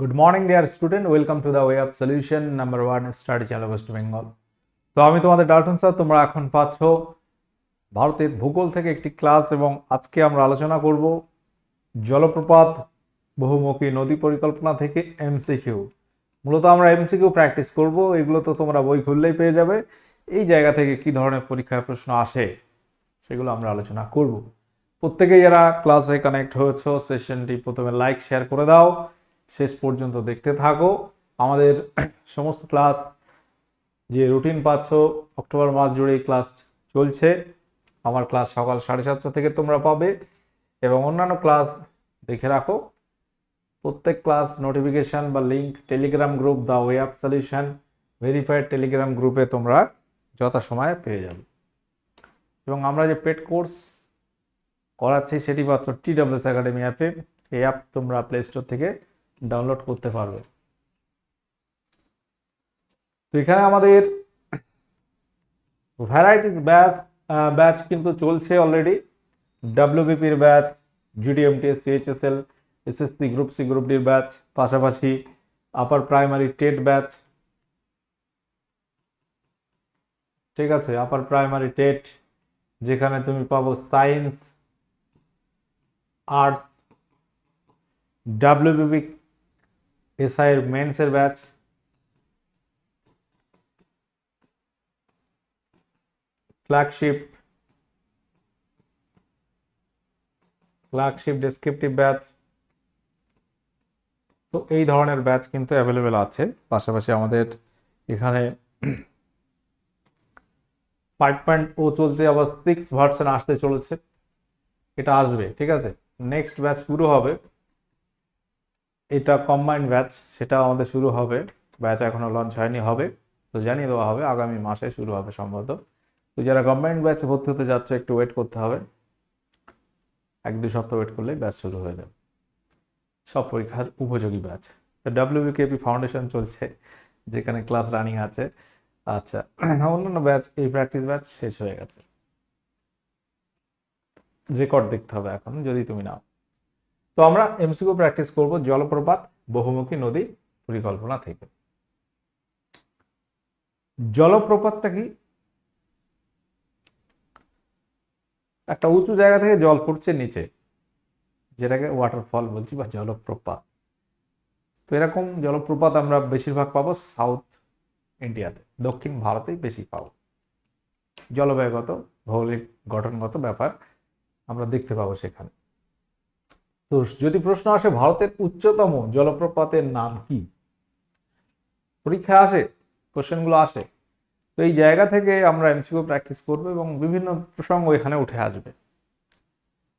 Good morning dear student welcome to the way of solution number one study channel West Bengal তো আমি তোমাদের Dalton sir তোমরা এখন পাচ্ছ ভারতের ভূগোল থেকে একটি ক্লাস এবং আজকে আমরা আলোচনা করব জলপ্রপাত, বহুমুখী নদী পরিকল্পনা থেকে এমসিকিউ মূলত আমরা এমসিকিউ প্র্যাকটিস করব, এগুলো তো তোমরা বই খুললেই পেয়ে যাবে। এই জায়গা থেকে কি ধরনের পরীক্ষায় প্রশ্ন আসে, সেগুলো আমরা আলোচনা করব। প্রত্যেকেই যারা ক্লাসে কানেক্ট হয়েছ সেশনটি প্রথমে লাইক শেয়ার করে দাও। শেষ পর্যন্ত দেখতে থাকো। আমাদের সমস্ত ক্লাস যে রুটিন পাচ্ছ, অক্টোবর মাস জুড়ে ক্লাস চলছে। আমার ক্লাস সকাল সাড়ে সাতটা থেকে তোমরা পাবে এবং অন্যান্য ক্লাস দেখে রাখো। প্রত্যেক ক্লাস নোটিফিকেশন বা link Telegram group the way of solution, verified Telegram গ্রুপে তোমরা যথাসময়ে পেয়ে যাবে। এবং আমরা যে পেড কোর্স করাচ্ছি, সেটি পাচ্ছ টি ডাব্লিউএস একাডেমি অ্যাপে। এই অ্যাপ তোমরা প্লে স্টোর থেকে ডাউনলোড করতে পারবে। তো এখানে আমাদের ভ্যারাইটিস ব্যাচ ব্যাচ কিন্তু চলছে already ডাব্লিউবিপির batch GDMTS CHSL SSC group C group ডির ব্যাচ পাশাপাশি আপার প্রাইমারি টেট ব্যাচ ঠিক আছে আপার প্রাইমারি টেট যেখানে তুমি পাবো সায়েন্স আর্টস ডাব্লিউবিপি এসআই এর মেন্সের batch. Flagship. Flagship descriptive batch. তো এই ধরনের ব্যাচ কিন্তু অ্যাভেলেবেল আছে। পাশাপাশি আমাদের এখানে ফাইভ পয়েন্ট ও চলছে, আবার সিক্স ভার্সন আসতে চলেছে। এটা আসবে, ঠিক আছে? নেক্সট ব্যাচ শুরু হবে। এটা কম্বাইন্ড ব্যাচ সেটা আমাদের শুরু হবে। ব্যাচ এখনও লঞ্চ হয়নি, হবে। তো জানিয়ে দেওয়া হবে, আগামী মাসে শুরু হবে সম্ভবত। তো যারা কম্বাইন্ড ব্যাচে ভর্তি হতে যাচ্ছ, একটু ওয়েট করতে হবে। এক, দুই সপ্তাহ ওয়েট করলেই ব্যাচ শুরু হয়ে যাবে। সব পরীক্ষার উপযোগী ব্যাচ তো ডাব্লিউবিকেপি ফাউন্ডেশন চলছে, যেখানে ক্লাস রানিং আছে। আচ্ছা অন্যান্য ব্যাচ এই প্র্যাকটিস ব্যাচ শেষ হয়ে গেছে। রেকর্ড দেখতে হবে এখন, যদি তুমি নাও। তো আমরা এমসিকিউ প্র্যাকটিস করব জলপ্রপাত বহুমুখী নদী পরিকল্পনা থেকে। জলপ্রপাতটা কি? একটা উঁচু জায়গা থেকে জল পড়ছে নিচে, যেটাকে ওয়াটারফল বলছি বা জলপ্রপাত। তো এরকম জলপ্রপাত আমরা বেশিরভাগ পাবো সাউথ ইন্ডিয়াতে দক্ষিণ ভারতেই বেশি পাবো। জলবায়ুগত, ভৌগোলিক গঠনগত ব্যাপার আমরা দেখতে পাবো সেখানে। তো যদি প্রশ্ন আসে, ভারতের উচ্চতম জলপ্রপাতের নাম কি? পরীক্ষা আসে, কোশ্চেনগুলো আসে। তো এই জায়গা থেকে আমরা এমসিকিউ প্র্যাকটিস করব এবং বিভিন্ন প্রসঙ্গ এখানে উঠে আসবে।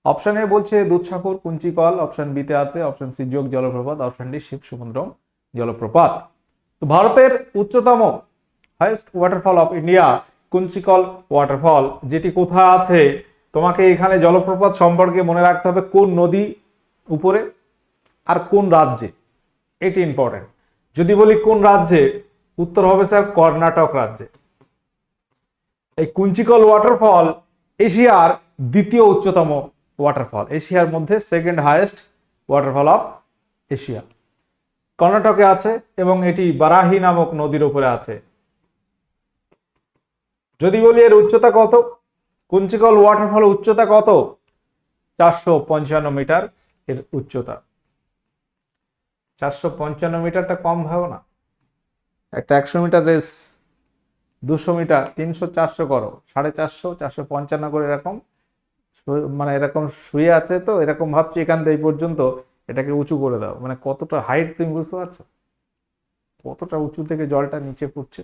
অপশন এ বলছে, দুধসাগর, কুঞ্চিকল, অপশন বিতে আছে, অপশন সি যোগ জলপ্রপাত, অপশন ডি শিব সমুদ্রম জলপ্রপাত। তো ভারতের উচ্চতম highest waterfall of India Kunchikal waterfall যেটি কোথায় আছে? তোমাকে এখানে জলপ্রপাত সম্পর্কে মনে রাখতে হবে, কোন নদী উপরে আর কোন রাজ্যে? এটি ইম্পর্টেন্ট যদি বলি কোন রাজ্যে, উত্তর হবে স্যার কর্ণাটক রাজ্যে। এই কুঞ্চিকল ওয়াটারফল এশিয়ার দ্বিতীয় উচ্চতম ওয়াটারফল এশিয়ার মধ্যে second highest waterfall of Asia কর্ণাটকে আছে এবং এটি বারাহি নামক নদীর উপরে আছে। যদি বলি এর উচ্চতা কত? কুঞ্চিকল ওয়াটারফল উচ্চতা কত? চারশো পঞ্চান্ন মিটার। এর উচ্চতা। চারশো পঞ্চান্ন মিটারটা কম ভাবো না। একটা একশো মিটার রেস, দুশো মিটার, তিনশো চারশো করো, সাড়ে চারশো চারশো পঞ্চান্ন করে এরকম মানে এরকম শুয়ে আছে তো, এরকম ভাবছি এখান থেকে এই পর্যন্ত এটাকে উঁচু করে দাও। মানে কতটা হাইট তুমি বুঝতে পারছ? কতটা উঁচু থেকে জলটা নিচে পড়ছে?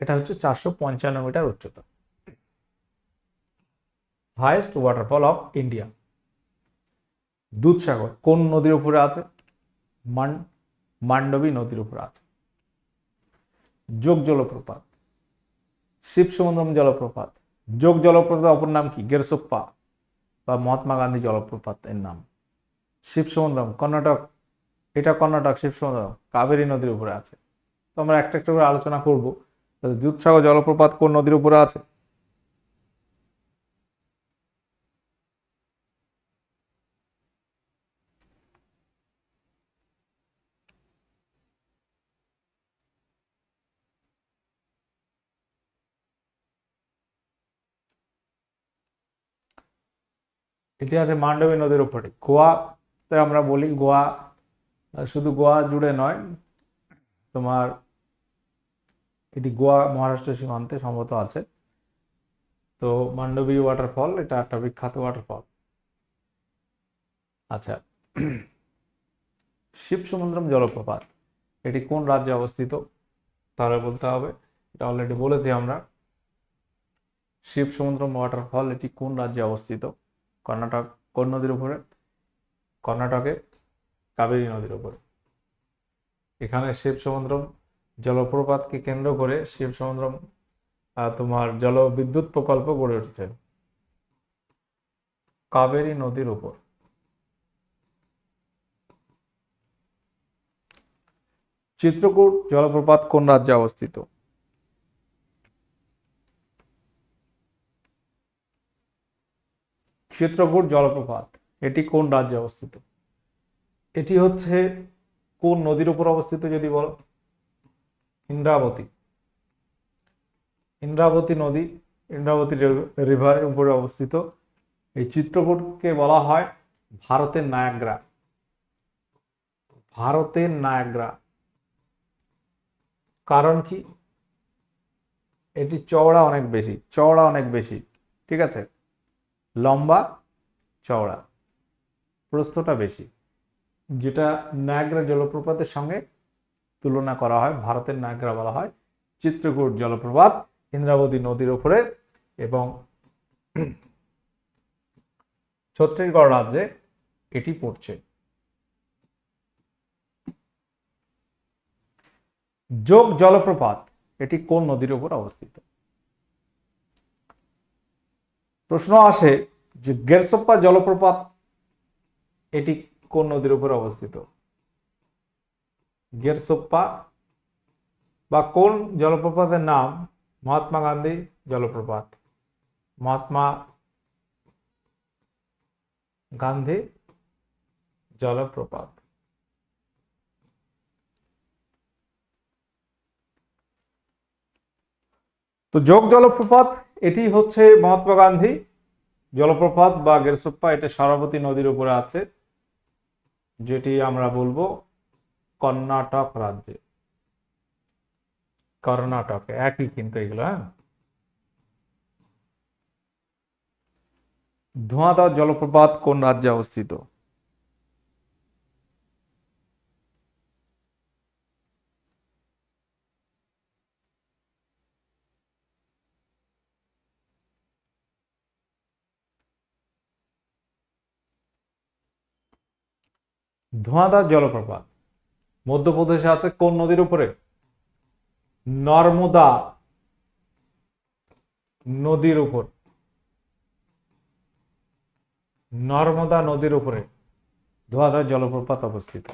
এটা হচ্ছে চারশো পঞ্চান্ন মিটার উচ্চতা। Highest waterfall of India Dudhsagar কোন নদীর উপরে আছে? মান, মান্ডবী নদীর উপরে আছে। যোগ জলপ্রপাত, শিব সমুদ্রম জলপ্রপাত। যোগ জলপ্রপাত অপর নাম কি? গেরসোপ্পা বা মহাত্মা গান্ধী জলপ্রপাত এর নাম। শিব সমুদ্রম, কর্ণাটক, এটা কর্ণাটক, শিব সমুদ্রম, কাবেরী নদীর উপরে আছে। তো আমরা একটা একটা করে আলোচনা করব। দুধসাগর জলপ্রপাত কোন নদীর উপরে আছে? এটি আছে মান্ডবী নদীর উপরে। গোয়াতে আমরা বলি গোয়া, শুধু গোয়া জুড়ে নয়, তোমার এটি গোয়া মহারাষ্ট্র সীমান্তে সম্ভবত আছে। তো মান্ডবী ওয়াটারফল এটা একটা বিখ্যাত ওয়াটারফল আচ্ছা শিব সমুদ্রম জলপ্রপাত, এটি কোন রাজ্যে অবস্থিত? তাহলে বলতে হবে, এটা অলরেডি বলেছি আমরা, শিব সমুদ্রম ওয়াটারফল এটি কোন রাজ্যে অবস্থিত? কর্ণাটক কোন নদীর উপরে? কর্ণাটকে কাবেরী নদীর উপরে। এখানে শিব সমুদ্রম জলপ্রপাতকে কেন্দ্র করে শিব সমুদ্রম তোমার জলবিদ্যুৎ প্রকল্প গড়ে উঠছে। কাবেরী নদীর উপর। চিত্রকূট জলপ্রপাত কোন রাজ্যে অবস্থিত? চিত্রকূট জলপ্রপাত, এটি কোন রাজ্যে অবস্থিত? এটি হচ্ছে কোন নদীর উপর অবস্থিত যদি বলো? ইন্দ্রাবতী। ইন্দ্রাবতী নদী, ইন্দ্রাবতী রিভারের উপরে অবস্থিত। এই চিত্রকূটকে বলা হয় ভারতের নায়াগ্রা। ভারতের নায়াগ্রা। কারণ কি? এটি চওড়া অনেক বেশি, চওড়া অনেক বেশি, ঠিক আছে? লম্বা চওড়া। প্রস্থটা বেশি। যেটা নায়াগ্রা জলপ্রপাতের সঙ্গে তুলনা করা হয়, ভারতের নায়াগ্রা বলা হয়, চিত্রকূট জলপ্রপাত, ইন্দ্রাবতী নদীর উপরে এবং ছত্তিশগড় রাজ্যে এটি পড়ছে। যোগ জলপ্রপাত, এটি কোন নদীর উপর অবস্থিত? প্রশ্ন আসে যে গেরসপ্পা জলপ্রপাত এটি কোন নদীর উপরে অবস্থিত? গেরসোপ্পা বা কোন জলপ্রপাতের নাম মহাত্মা গান্ধী জলপ্রপাত? মহাত্মা গান্ধী জলপ্রপাত। তো যোগ জলপ্রপাত এটি হচ্ছে মহাত্মা গান্ধী, জলপ্রপাত বা গেরসোপ্পা, এটা সারাবতী নদীর উপরে আছে, যেটি আমরা বলব কর্ণাটক রাজ্যে। কর্ণাটকে, একই কিন্তু এগুলো হ্যাঁ? ধোঁয়াদার জলপ্রপাত কোন রাজ্যে অবস্থিত? ধোঁয়াদার জলপ্রপাত। মধ্যপ্রদেশে আছে কোন নদীর উপরে? নর্মদা নদীর উপর। নর্মদা নদীর উপরে ধোঁয়াধার জলপ্রপাত অবস্থিত।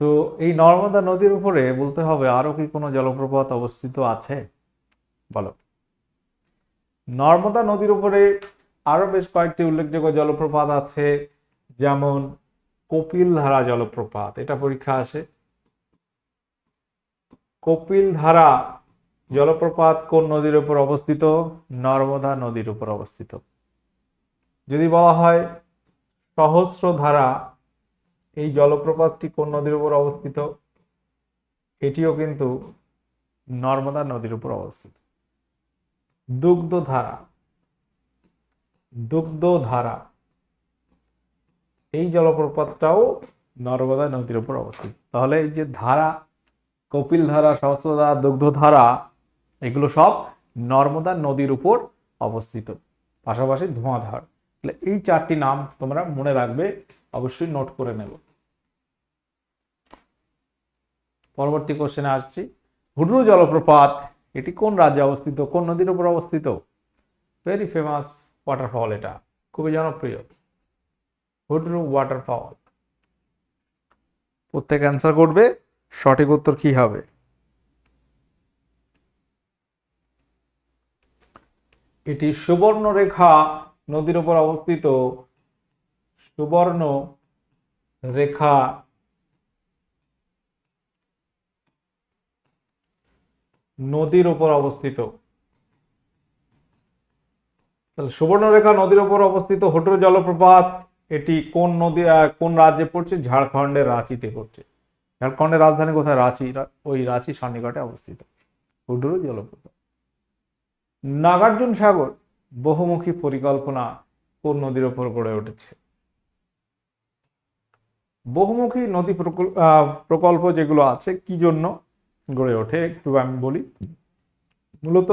তো এই নর্মদা নদীর উপরে বলতে হবে আরও কি কোনো জলপ্রপাত অবস্থিত আছে? বলো। নর্মদা নদীর উপরে আরও বেশ কয়েকটি উল্লেখযোগ্য জলপ্রপাত আছে। যেমন কপিলধারা জলপ্রপাত, এটা পরীক্ষা আসে কপিলধারা জলপ্রপাত কোন নদীর উপর অবস্থিত? নর্মদা নদীর উপর অবস্থিত। যদি বলা হয় সহস্রধারা এই জলপ্রপাতটি কোন নদীর উপর অবস্থিত? এটিও কিন্তু নর্মদা নদীর উপর অবস্থিত। দুগ্ধধারা দুগ্ধধারা এই জলপ্রপাতটাও নর্মদা নদীর উপর অবস্থিত। তাহলে এই যে ধারা, কপিল ধারা সহস্রধারা দুগ্ধ ধারা, এগুলো সব নর্মদা নদীর উপর অবস্থিত। পাশাপাশি ধোঁয়াধার। তাহলে এই চারটি নাম তোমরা মনে রাখবে, অবশ্যই নোট করে নেব। পরবর্তী কোশ্চেনে আসছি। হুড্রু জলপ্রপাত, এটি কোন রাজ্যে অবস্থিত? কোন নদীর উপর অবস্থিত? ভেরি ফেমাস ওয়াটারফল এটা। খুবই জনপ্রিয়। হুড্রু ওয়াটারফল প্রত্যেক অ্যান্সার করবে, সঠিক উত্তর কি হবে? এটি সুবর্ণরেখা নদীর উপর অবস্থিত। সুবর্ণ রেখা নদীর উপর অবস্থিত। তাহলে সুবর্ণরেখা নদীর উপর অবস্থিত হোটর জলপ্রপাত এটি কোন নদী কোন রাজ্যে পড়ছে? ঝাড়খণ্ডের রাঁচিতে পড়ছে। ঝাড়খণ্ডের রাজধানী কোথায়? রাঁচি ওই রাঁচি সন্নিকটে অবস্থিত। হুডুরু জলপ্রপাত। নাগার্জুন সাগর বহুমুখী পরিকল্পনা কোন নদীর ওপর গড়ে উঠেছে? বহুমুখী নদী প্রকল্প যেগুলো আছে, কি জন্য গড়ে ওঠে? একটু আমি বলি। মূলত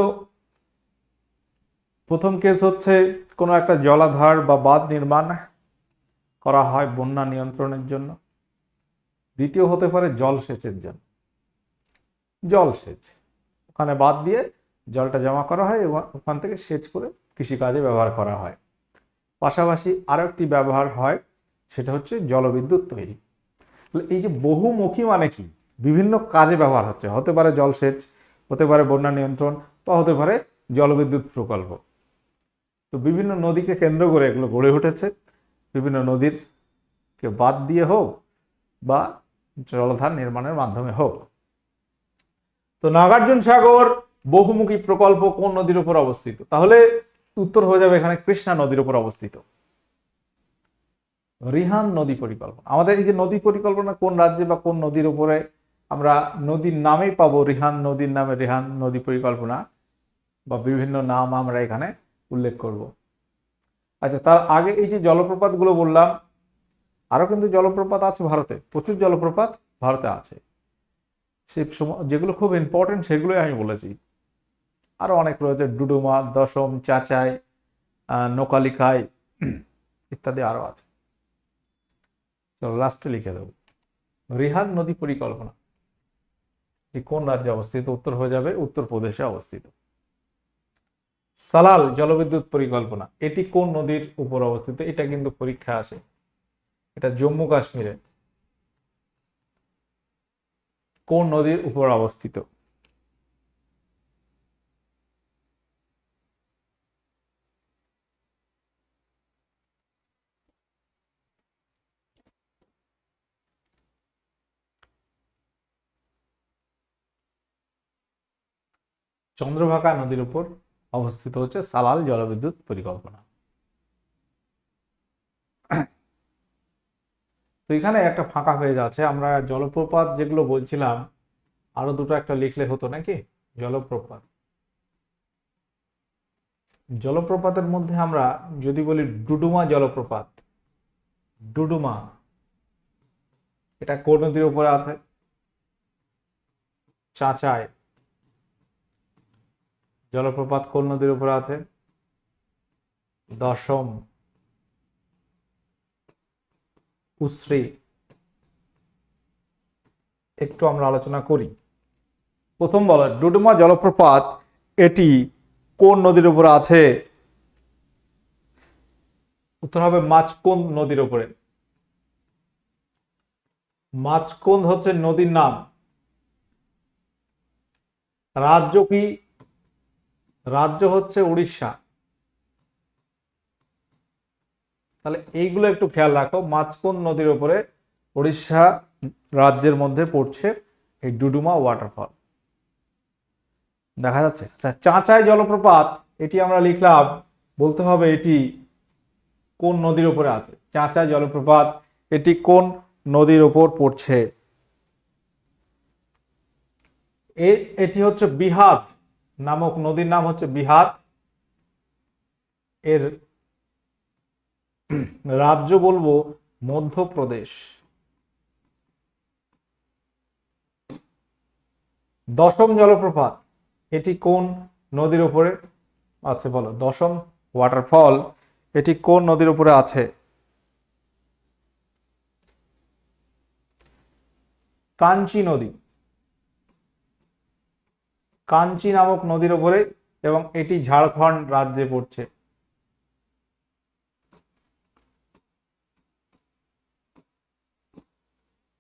প্রথম কেস হচ্ছে কোনো একটা জলাধার বা বাঁধ নির্মাণ করা হয় বন্যা নিয়ন্ত্রণের জন্য। দ্বিতীয় হতে পারে জলসেচের জন্য। জলসেচ ওখানে বাদ দিয়ে জলটা জমা করা হয় এবং ওখান থেকে সেচ করে কৃষিকাজে ব্যবহার করা হয়। পাশাপাশি আরও একটি ব্যবহার হয়, সেটা হচ্ছে জলবিদ্যুৎ তৈরি। এই যে বহুমুখী মানে কি? বিভিন্ন কাজে ব্যবহার হচ্ছে। হতে পারে জলসেচ হতে পারে বন্যা নিয়ন্ত্রণ, বা হতে পারে জলবিদ্যুৎ প্রকল্প। তো বিভিন্ন নদীকে কেন্দ্র করে এগুলো গড়ে উঠেছে। বিভিন্ন নদীর কে বাদ দিয়ে হোক বা জলধার নির্মাণের মাধ্যমে হোক। তো নাগার্জুন সাগর বহুমুখী প্রকল্প কোন নদীর উপর অবস্থিত? তাহলে উত্তর হয়ে যাবে এখানে কৃষ্ণা নদীর উপর অবস্থিত। রিহান নদী পরিকল্পনা। আমাদের এই যে নদী পরিকল্পনা কোন রাজ্যে বা কোন নদীর উপরে আমরা নদীর নামেই পাবো রিহান নদীর নামে রিহান নদী পরিকল্পনা বা বিভিন্ন নাম আমরা এখানে উল্লেখ করব। আচ্ছা তার আগে এই যে জলপ্রপাতগুলো বললাম, আরও কিন্তু জলপ্রপাত আছে ভারতে, প্রচুর জলপ্রপাত ভারতে আছে। সে যেগুলো খুব ইম্পর্টেন্ট সেগুলোই আমি বলেছি। আরও অনেক রয়েছে, ডুডুমা, দশম, চাচাই নোকালিকাই, ইত্যাদি আরও আছে। চলো লাস্টে লিখে দেবো। রিহান নদী পরিকল্পনা। কোন রাজ্যে অবস্থিত? উত্তর হয়ে যাবে, উত্তরপ্রদেশে অবস্থিত। সালাল জলবিদ্যুৎ পরিকল্পনা। এটি কোন নদীর উপর অবস্থিত? এটা কিন্তু পরীক্ষা আসে। এটা জম্মু কাশ্মীরে। কোন নদীর উপর অবস্থিত? চন্দ্রভাগা নদীর উপর অবস্থিত হচ্ছে সালাল জলবিদ্যুৎ পরিকল্পনা। তো এখানে একটা ফাঁকা হয়ে যাচ্ছে, আমরা জলপ্রপাত যেগুলো বলছিলাম, আরও দুটো একটা লিখলে হতো নাকি? জলপ্রপাত। জলপ্রপাতের মধ্যে আমরা যদি বলি ডুডুমা জলপ্রপাত, ডুডুমা, এটা কোন নদীর উপরে আছে? চাচায় জলপ্রপাত কোন নদীর উপরে আছে? দশম। উশ্রী। একটু আমরা আলোচনা করি। প্রথম বলো, ডুডুমা জলপ্রপাত এটি কোন নদীর উপরে আছে? উত্তর হবে মাছকুন্দ নদীর উপরে। মাছকুন্দ হচ্ছে নদীর নাম। রাজ্য কি রাজ্য হচ্ছে উড়িষ্যা। তাহলে এইগুলো একটু খেয়াল রাখো মাছকুন নদীর উপরে উড়িষ্যা রাজ্যের মধ্যে পড়ছে এই ডুডুমা ওয়াটারফল দেখা যাচ্ছে? আচ্ছা চাঁচাই জলপ্রপাত, এটি আমরা লিখলাম, বলতে হবে এটি কোন নদীর উপরে আছে? চাঁচাই জলপ্রপাত, এটি কোন নদীর উপর পড়ছে? এটি হচ্ছে বিহাত নামক নদীর নাম হচ্ছে বিহাত এর রাজ্য বলব মধ্যপ্রদেশ। দশম জলপ্রপাত, এটি কোন নদীর উপরে আছে বলো? দশম ওয়াটারফল এটি কোন নদীর উপরে আছে? কাঞ্চি নদী। কাঞ্চি নামক নদীর ওপরে এবং এটি ঝাড়খণ্ড রাজ্যে পড়ছে।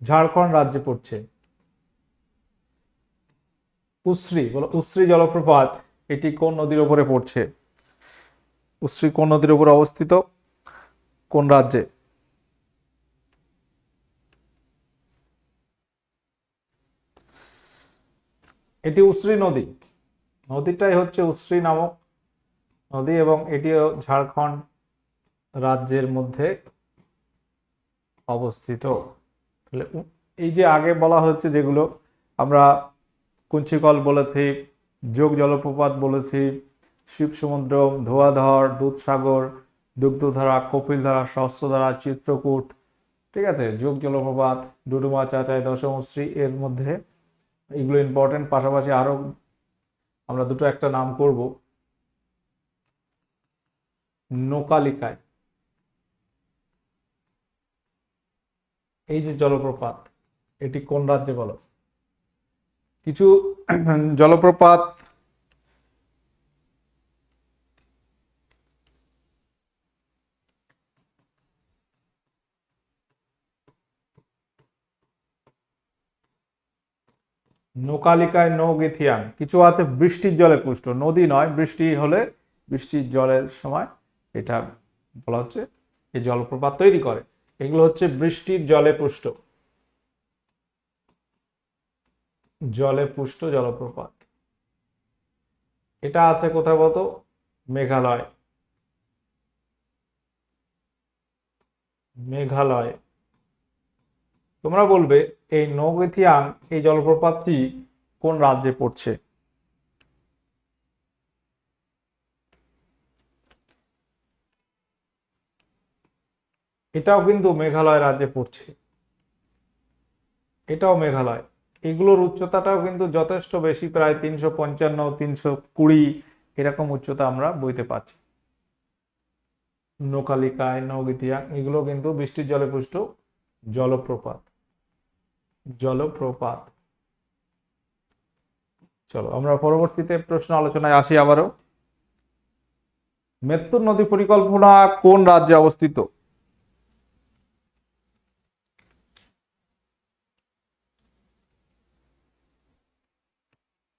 ঝাড়খণ্ড রাজ্যে পড়ছে। উশ্রী, বলো, উশ্রী জলপ্রপাত, এটি কোন নদীর ওপরে পড়ছে? উশ্রী কোন নদীর ওপরে অবস্থিত? কোন রাজ্যে? এটি উশ্রী নদী। নদীটাই হচ্ছে উশ্রী নামক নদী এবং এটিও ঝাড়খণ্ড রাজ্যের মধ্যে অবস্থিত। তাহলে এই যে আগে বলা হচ্ছে যেগুলো, আমরা কুঞ্চিকল বলেছি, যোগ জলপ্রপাত বলেছি শিব সমুদ্র ধোয়াধর, দুধসাগর, দুগ্ধধারা, কপিলধারা, সহস্রধারা, চিত্রকূট, ঠিক আছে? যোগ জলপ্রপাত, ডুডুমা, চাচাই দশমশ্রী এর মধ্যে এগুলো ইম্পর্টেন্ট পাশাপাশি আরও আমরা দুটো একটা নাম করব। নোকালিকায়। এই যে জলপ্রপাত, এটি কোন রাজ্যে বলো? কিছু জলপ্রপাত নোকালিকায় নৌগেথিয়ান কিছু আছে বৃষ্টির জলে পুষ্ট। নদী নয়, বৃষ্টি হলে বৃষ্টির জলের সময় এটা বলা হচ্ছে এই জলপ্রপাত তৈরি করে। এগুলো হচ্ছে বৃষ্টির জলে পুষ্ট। জলে পুষ্ট জলপ্রপাত। এটা আছে কোথায় বলতো? মেঘালয়। মেঘালয়। তোমরা বলবে, এই নৌগেথিয়াং এই জলপ্রপাতটি কোন রাজ্যে পড়ছে? এটাও কিন্তু মেঘালয় রাজ্যে পড়ছে। এটাও মেঘালয়। এগুলোর উচ্চতাটাও কিন্তু যথেষ্ট বেশি, প্রায় তিনশো পঞ্চান্ন, তিনশো কুড়ি এরকম উচ্চতা আমরা বইতে পাচ্ছি। নোকালিকায় নৌগিতিয়াং এগুলো কিন্তু বৃষ্টির জলে পুষ্ট জলপ্রপাত। জলপ্রপাত। চলো, আমরা পরবর্তীতে প্রশ্ন আলোচনায় আসি আবারও। মেত্তুর নদী পরিকল্পনা কোন রাজ্যে অবস্থিত?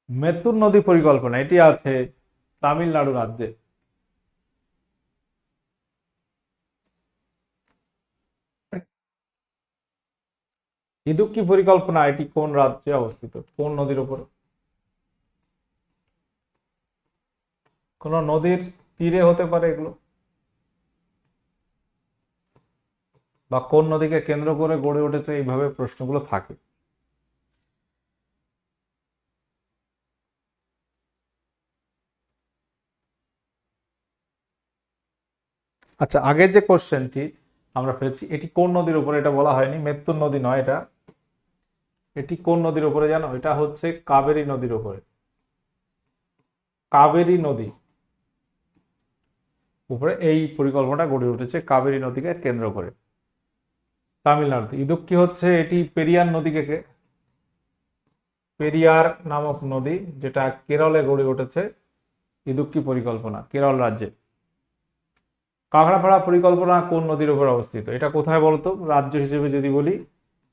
মেত্তুর নদী পরিকল্পনা, এটি আছে তামিলনাড়ু রাজ্যে। ইদুক্কি পরিকল্পনা? এটি কোন রাজ্যে অবস্থিত? কোন নদীর উপরে? কোন নদীর তীরে হতে পারে এগুলো? বা কোন নদীকে কেন্দ্র করে গড়ে উঠেছে? এইভাবে প্রশ্নগুলো থাকে। আচ্ছা আগের যে কোশ্চেনটি আমরা পেয়েছি এটি কোন নদীর উপরে? এটা বলা হয়নি। মেত্তুর নদী নয় এটা। এটি কোন নদীর উপরে জানো? এটা হচ্ছে কাবেরী নদীর উপরে। কাবেরী নদী উপরে এই পরিকল্পনা গড়ে উঠেছে কাবেরী নদীকে কেন্দ্র করে। তামিলনাড়ুতে। ইদুক্কি হচ্ছে এটি পেরিয়ার নদীকে পেরিয়ার নামক নদী যেটা কেরলে গড়ে উঠেছে ইদুক্কি পরিকল্পনা, কেরল রাজ্যে। কাঁকড়াপাড়া পরিকল্পনা কোন নদীর উপর অবস্থিত? এটা কোথায় বলতো? রাজ্য হিসেবে যদি বলি,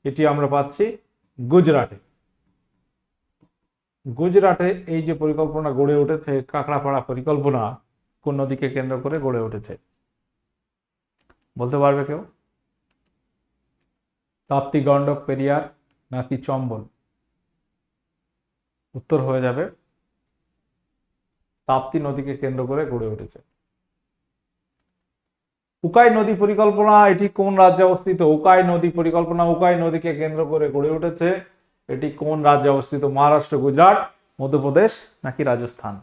এটি আমরা পাচ্ছি গুজরাটে। গুজরাটে এই যে পরিকল্পনা গড়ে উঠেছে কাঁকড়াপাড়া পরিকল্পনা কোন নদীকে কেন্দ্র করে গড়ে উঠেছে? বলতে পারবে কেউ? তাপ্তি, গণ্ডক, পেরিয়ার নাকি চম্বল? উত্তর হয়ে যাবে, তাপ্তি নদীকে কেন্দ্র করে গড়ে উঠেছে। উকাই নদী পরিকল্পনা, এটি কোন রাজ্যে অবস্থিত? উকাই নদী পরিকল্পনা, উকাই নদীকে কেন্দ্র করে গড়ে উঠেছে। এটি কোন রাজ্যে অবস্থিত? মহারাষ্ট্র, গুজরাট, মধ্যপ্রদেশ নাকি রাজস্থান?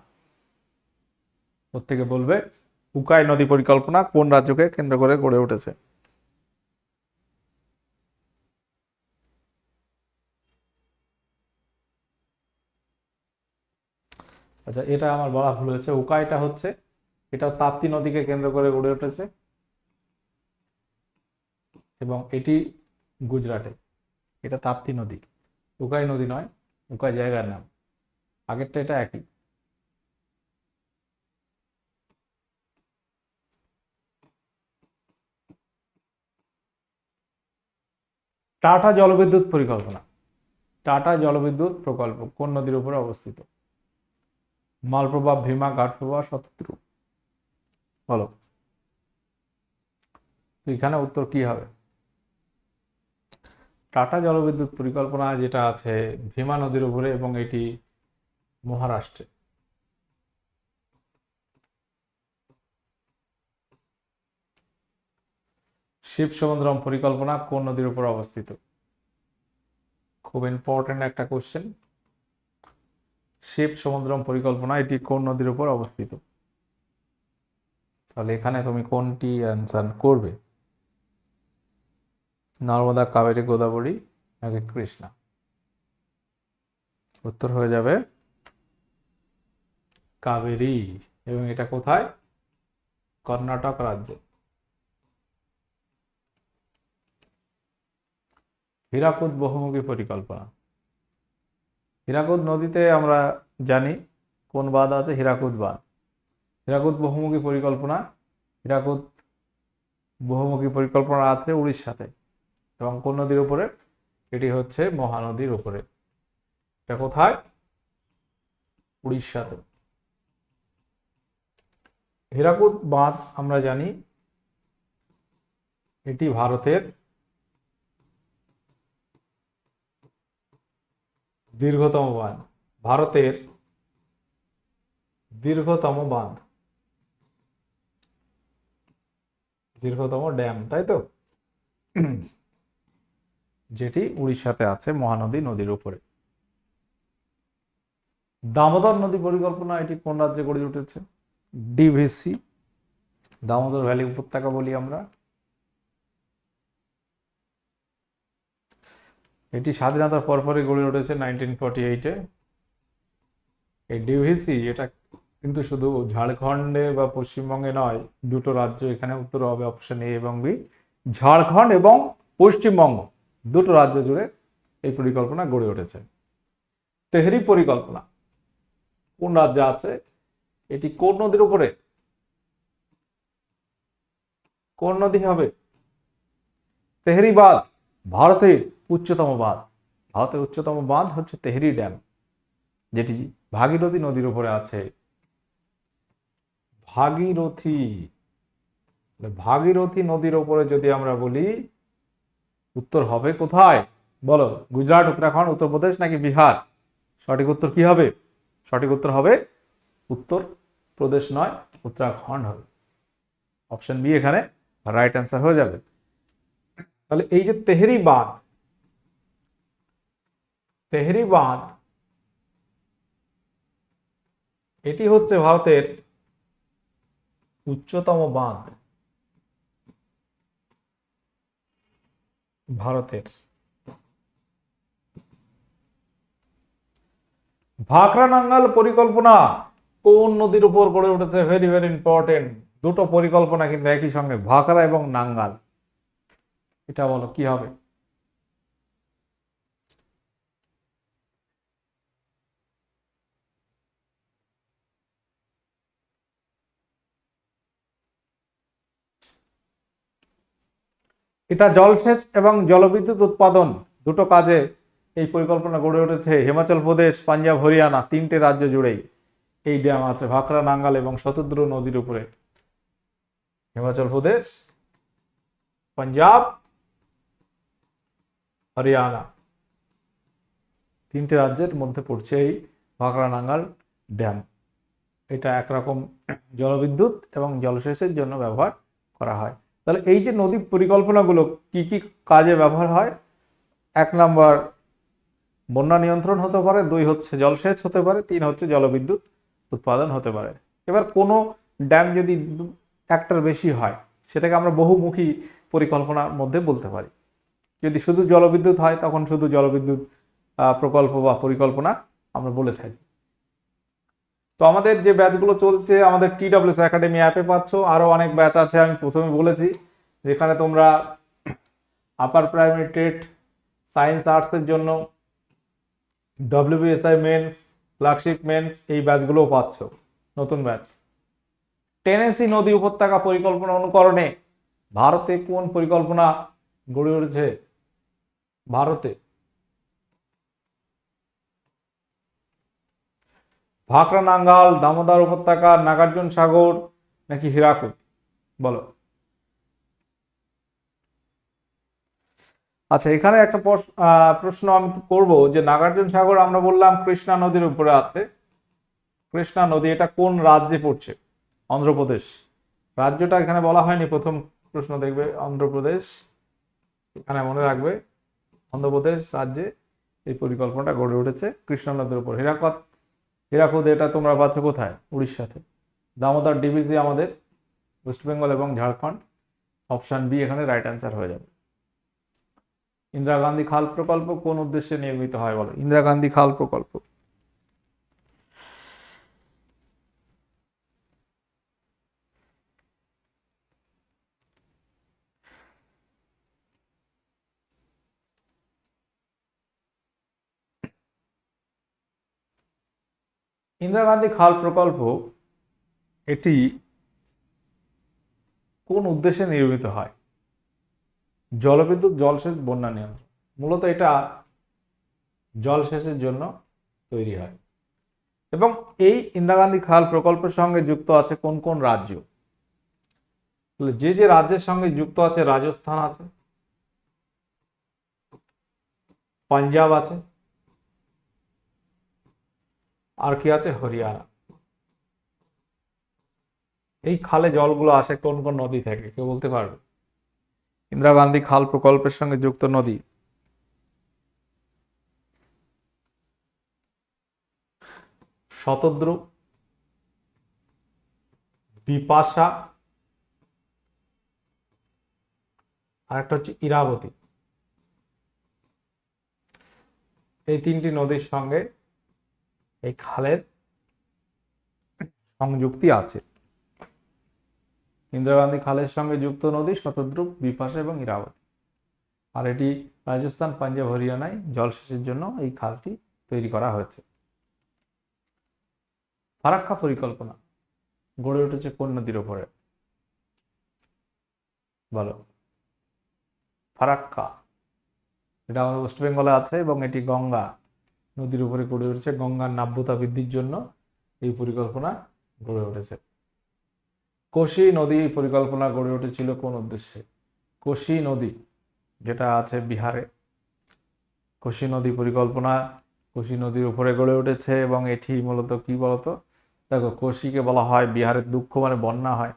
প্রত্যেকে বলবে, উকাই নদী পরিকল্পনা কোন রাজ্যকে কেন্দ্র করে গড়ে উঠেছে? আচ্ছা এটা আমার বলা ভুল হয়েছে। উকাইটা হচ্ছে, এটা তাপ্তি নদীকে কেন্দ্র করে গড়ে উঠেছে। এবং এটি গুজরাটে। এটা তাপ্তি নদী। উকাই নদী নয়, উকাই জায়গার নাম। আগেরটা এটা একই। টাটা জলবিদ্যুৎ পরিকল্পনা। টাটা জলবিদ্যুৎ প্রকল্প কোন নদীর উপরে অবস্থিত? মালপ্রভা, ভীমা, ঘাটপ্রভা শতদ্রু বলো। এখানে উত্তর কি হবে? টাটা জলবিদ্যুৎ পরিকল্পনা যেটা আছে ভীমা নদীর উপরে এবং এটি মহারাষ্ট্রে। শিব সমুদ্রম পরিকল্পনা কোন নদীর উপর অবস্থিত? খুব ইম্পর্টেন্ট একটা কোশ্চেন শিব সমুদ্রম পরিকল্পনা, এটি কোন নদীর উপর অবস্থিত? তাহলে এখানে তুমি কোনটি অ্যান্সার করবে? নর্মদা কাবেরী গোদাবরী নাকি কৃষ্ণা? উত্তর হয়ে যাবে কাবেরী। এবং এটা কোথায়? কর্ণাটক রাজ্যে। হীরাকুদ বহুমুখী পরিকল্পনা। হীরাকুদ নদীতে আমরা জানি কোন বাঁধ আছে? হীরাকুদ বাঁধ। হীরাকুদ বহুমুখী পরিকল্পনা। হীরাকুদ বহুমুখী পরিকল্পনা আছে উড়িষ্যাতে। এবং কোন নদীর উপরে? এটি হচ্ছে মহানদীর উপরে। এটা কোথায়? উড়িষ্যাতে। হীরাকুদ বাঁধ আমরা জানি, এটি ভারতের দীর্ঘতম বাঁধ। ভারতের দীর্ঘতম বাঁধ। দীর্ঘতম ড্যাম, তাই তো? যেটি উড়িষ্যাতে আছে মহানদী নদীর উপরে। দামোদর নদী পরিকল্পনা, এটি কোন রাজ্যে গড়ে উঠেছে? ডিভিসি দামোদর ভ্যালি উপত্যকা বলি আমরা। এটি স্বাধীনতার পরপরই গড়ে উঠেছে নাইনটিন ফর্টি এইটে এই ডিভিসি এটা কিন্তু শুধু ঝাড়খণ্ডে বা পশ্চিমবঙ্গে নয়, দুটো রাজ্য এখানে উত্তর হবে অপশন এ এবং বি ঝাড়খণ্ড এবং পশ্চিমবঙ্গ। দুটো রাজ্য জুড়ে এই পরিকল্পনা গড়ে উঠেছে। তেহরি পরিকল্পনা, কোন রাজ্যে আছে, এটি কোন নদীর উপরে? কোন নদী হবে? তেহরি বাঁধ, ভারতের উচ্চতম বাঁধ। ভারতের উচ্চতম বাঁধ হচ্ছে তেহরি ড্যাম, যেটি ভাগীরথী নদীর উপরে আছে। ভাগীরথী ভাগীরথী নদীর উপরে যদি আমরা বলি উত্তর হবে কোথায়? বলো, গুজরাট, উত্তরাখণ্ড, উত্তরপ্রদেশ নাকি বিহার? সঠিক উত্তর কি হবে? সঠিক উত্তর হবে উত্তর প্রদেশ নয়, উত্তরাখণ্ড হবে। অপশন বি এখানে রাইট অ্যান্সার হয়ে যাবে। তাহলে এই যে তেহরি বাঁধ তেহরি বাঁধ এটি হচ্ছে ভারতের উচ্চতম বাঁধ। ভারতের। ভাকরা নাঙ্গাল পরিকল্পনা। কোন নদীর উপর গড়ে উঠেছে? ভেরি ভেরি ইম্পর্টেন্ট দুটো পরিকল্পনা কিন্তু একই সঙ্গে, ভাকরা এবং নাঙ্গাল। এটা বলো, কি হবে? এটা জলসেচ এবং জলবিদ্যুৎ উৎপাদন দুটো কাজে এই পরিকল্পনা গড়ে উঠেছে হিমাচল প্রদেশ, পাঞ্জাব, হরিয়ানা তিনটে রাজ্য জুড়েই। এই ড্যাম আছে ভাকরা, নাঙ্গাল এবং শতদ্রু নদীর উপরে। হিমাচল প্রদেশ, পাঞ্জাব, হরিয়ানা। তিনটে রাজ্যের মধ্যে পড়ছে এই ভাকরা, নাঙ্গাল ড্যাম। এটা একরকম জলবিদ্যুৎ এবং জলসেচের জন্য ব্যবহার করা হয়। তাহলে এই যে নদী পরিকল্পনাগুলো কি কি কাজে ব্যবহার হয়? এক নাম্বার, বন্যা নিয়ন্ত্রণ হতে পারে, দুই হচ্ছে জলসেচ হতে পারে, তিন হচ্ছে জলবিদ্যুৎ উৎপাদন হতে পারে। এবার কোনো ড্যাম যদি একটার বেশি হয়, সেটাকে আমরা বহুমুখী পরিকল্পনার মধ্যে বলতে পারি। যদি শুধু জলবিদ্যুৎ হয়, তখন শুধু জলবিদ্যুৎ প্রকল্প বা পরিকল্পনা আমরা বলে থাকি। তো আমাদের যে ব্যাচগুলো চলছে, আমাদের টি ডাব্লিউএস একাডেমি অ্যাপে পাচ্ছ। আরও অনেক ব্যাচ আছে, আমি প্রথমে বলেছি, যেখানে তোমরা আপার প্রাইমারি টেট সায়েন্স আর্টসের জন্য ডব্লিউবিএসআই মেন্স ফ্ল্যাগশিপ মেন্স এই ব্যাচগুলোও পাচ্ছ, নতুন ব্যাচ। টেনেসি নদী উপত্যকা পরিকল্পনা অনুকরণে ভারতে কোন পরিকল্পনা গড়ে উঠেছে? ভারতে। ভাকরা নাঙ্গাল, দামোদর উপত্যকা, নাগার্জুন সাগর, নাকি হীরাকুদ? বলো। আচ্ছা এখানে একটা প্রশ্ন আমি করব যে নাগার্জুন সাগর আমরা বললাম কৃষ্ণা নদীর উপরে আছে। কৃষ্ণা নদী, এটা কোন রাজ্যে পড়ছে? অন্ধ্রপ্রদেশ। রাজ্যটা এখানে বলা হয়নি, প্রথম প্রশ্ন দেখবে, অন্ধ্রপ্রদেশ। এখানে মনে রাখবে, অন্ধ্রপ্রদেশ রাজ্যে এই পরিকল্পনাটা গড়ে উঠেছে কৃষ্ণা নদীর উপর। হীরাকত হীরাকুদ, এটা তোমরা পাচ্ছ কোথায়? উড়িষ্যাতে। দামোদর ডিভিজি আমাদের ওয়েস্ট বেঙ্গল এবং ঝাড়খণ্ড অপশান বি এখানে রাইট অ্যান্সার হয়ে যাবে। ইন্দিরা গান্ধী খাল প্রকল্প কোন উদ্দেশ্যে নির্মিত হয় বলো? ইন্দিরা গান্ধী খাল প্রকল্প। ইন্দিরা গান্ধী খাল প্রকল্প এটি কোন উদ্দেশ্যে নির্মিত হয়? জলবিদ্যুৎ জলসেচ বন্যা নিয়ন্ত্রণ। মূলত এটা জলসেচের জন্য তৈরি হয়। এবং এই ইন্দিরা গান্ধী খাল প্রকল্পের সঙ্গে যুক্ত আছে কোন কোন রাজ্য? যে যে রাজ্যের সঙ্গে যুক্ত আছে, রাজস্থান আছে, পাঞ্জাব আছে আর কি আছে? হরিয়ানা। এই খালে জলগুলো আসে কোন কোন নদী থেকে, কেউ বলতে পারবে? ইন্দিরা গান্ধী খাল প্রকল্পের সঙ্গে যুক্ত নদী। শতদ্রু বিপাশা আর একটা হচ্ছে ইরাবতী। এই তিনটি নদীর সঙ্গে এই খালের সংযুক্তি আছে। ইন্দিরা গান্ধী খালের সঙ্গে যুক্ত নদী শতদ্রুপ, বিপাশা এবং ইরাবতী। আর এটি রাজস্থান, পাঞ্জাব, হরিয়ানায় জলসেচের জন্য এই খালটি তৈরি করা হয়েছে। ফারাক্কা পরিকল্পনা, গড়ে উঠেছে কোন নদীর ওপরে বলো। ফারাক্কা, এটা আমাদের ওয়েস্ট বেঙ্গলে আছে এবং এটি গঙ্গা। নদীর উপরে গড়ে উঠেছে, গঙ্গার নাব্যতা বৃদ্ধির জন্য এই পরিকল্পনা গড়ে উঠেছে। কোশি নদী পরিকল্পনা গড়ে উঠেছিল কোন উদ্দেশ্যে? কোশি নদী যেটা আছে বিহারে। কোশি নদী পরিকল্পনা কোশি নদীর উপরে গড়ে উঠেছে এবং এটি মূলত কি বলতো? দেখো, কোশিকে বলা হয় বিহারের দুঃখ মানে বন্যা হয়।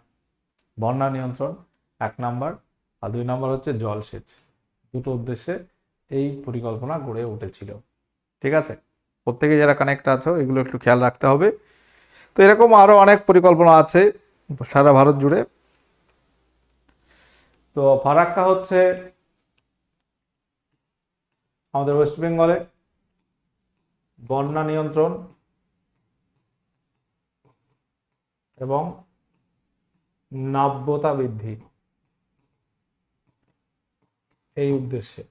বন্যা নিয়ন্ত্রণ এক নাম্বার, আর দুই নাম্বার হচ্ছে জলসেচ। দুটো উদ্দেশ্যে এই পরিকল্পনা গড়ে উঠেছিল। ঠিক আছে? প্রত্যেকে যারা কানেক্ট আছো, এগুলো একটু খেয়াল রাখতে হবে। তো এরকম আরও অনেক পরিকল্পনা আছে সারা ভারত জুড়ে। তো ফারাক্কা হচ্ছে আমাদের ওয়েস্ট বেঙ্গলে বন্যা নিয়ন্ত্রণ। এবং নাব্যতা বৃদ্ধি। এই উদ্দেশ্যে।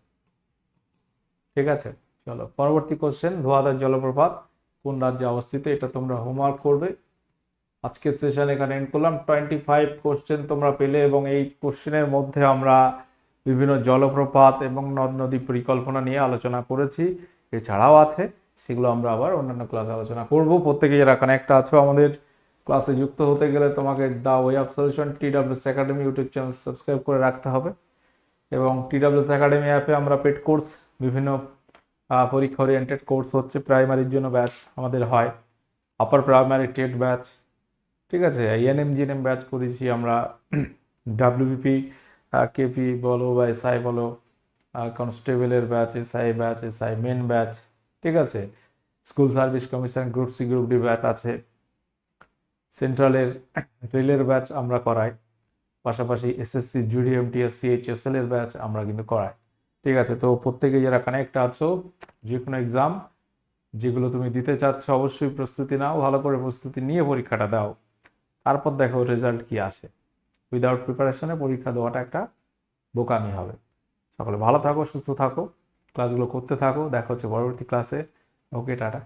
ঠিক আছে? চলো, পরবর্তী কোশ্চেন ধোয়াদার জলপ্রপাত, কোন রাজ্যে অবস্থিত? এটা তোমরা হোমওয়ার্ক করবে। আজকের সেশন এখানে এন্ড করলাম। টোয়েন্টি ফাইভ কোশ্চেন তোমরা পেলে এবং এই কোশ্চেনের মধ্যে আমরা বিভিন্ন জলপ্রপাত এবং নদ নদী পরিকল্পনা নিয়ে আলোচনা করেছি। এছাড়াও আছে, সেগুলো আমরা আবার অন্যান্য ক্লাসে আলোচনা করব। প্রত্যেকে যারা কানেক্ট আছো আমাদের ক্লাসে যুক্ত হতে গেলে তোমাকে the way of solution T WS academy YouTube channel subscribe করে রাখতে হবে। এবং টি ডাব্লিউএস একাডেমি অ্যাপে আমরা পেড কোর্স বিভিন্ন পরীক্ষা ওরিয়েন্টেড কোর্স হচ্ছে প্রাইমারির জন্য ব্যাচ আমাদের হয়। আপার প্রাইমারি টেট ব্যাচ ঠিক আছে? এএনএম জিএনএম ব্যাচ করেছি আমরা। ডাব্লিউবিপি কেপি বলো বা এসআই বলো কনস্টেবলের batch SI batch SI main batch ঠিক আছে? School service commission group C group D batch আছে। সেন্ট্রালের রেলের ব্যাচ আমরা করাই। পাশাপাশি এসএসসি জিডিএম টিএসসি এইচএসএল এর ব্যাচ আমরা কিন্তু করাই। ঠিক আছে? তো প্রত্যেকে যারা কানেক্ট আছো যে কোনো এক্সাম যেগুলো তুমি দিতে চাচ্ছ, অবশ্যই প্রস্তুতি নাও, ভালো করে প্রস্তুতি নিয়ে পরীক্ষাটা দাও। তারপর দেখো রেজাল্ট কি আসে। উইদাউট প্রিপারেশনে পরীক্ষা দেওয়াটা একটা বোকামি হবে। সকলে ভালো থাকো, সুস্থ থাকো ক্লাসগুলো করতে থাকো, দেখা হচ্ছে পরবর্তী ক্লাসে ওকে টাটা।